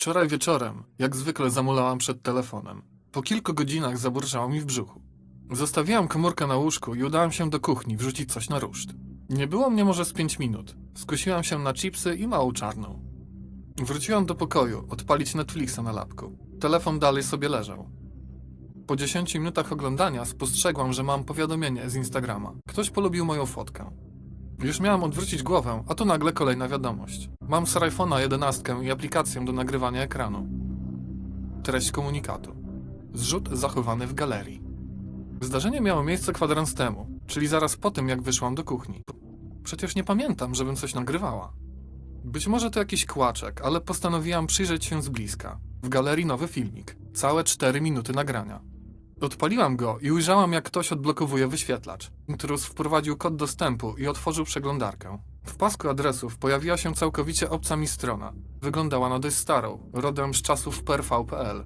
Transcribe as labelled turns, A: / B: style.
A: Wczoraj wieczorem, jak zwykle zamulałam przed telefonem. Po kilku godzinach zaburczało mi w brzuchu. Zostawiłam komórkę na łóżku i udałam się do kuchni wrzucić coś na ruszt. Nie było mnie może z pięć minut. Skusiłam się na chipsy i małą czarną. Wróciłam do pokoju, odpalić Netflixa na lapku. Telefon dalej sobie leżał. Po 10 minutach oglądania spostrzegłam, że mam powiadomienie z Instagrama. Ktoś polubił moją fotkę. Już miałam odwrócić głowę, a tu nagle kolejna wiadomość. Mam z iPhone'a 11 i aplikację do nagrywania ekranu. Treść komunikatu. Zrzut zachowany w galerii. Zdarzenie miało miejsce kwadrans temu, czyli zaraz po tym, jak wyszłam do kuchni. Przecież nie pamiętam, żebym coś nagrywała. Być może to jakiś kłaczek, ale postanowiłam przyjrzeć się z bliska. W galerii nowy filmik. Całe 4 minuty nagrania. Odpaliłam go i ujrzałam, jak ktoś odblokowuje wyświetlacz. Intruz wprowadził kod dostępu i otworzył przeglądarkę. W pasku adresów pojawiła się całkowicie obca mi strona. Wyglądała na dość starą, rodem z czasów PRV.pl.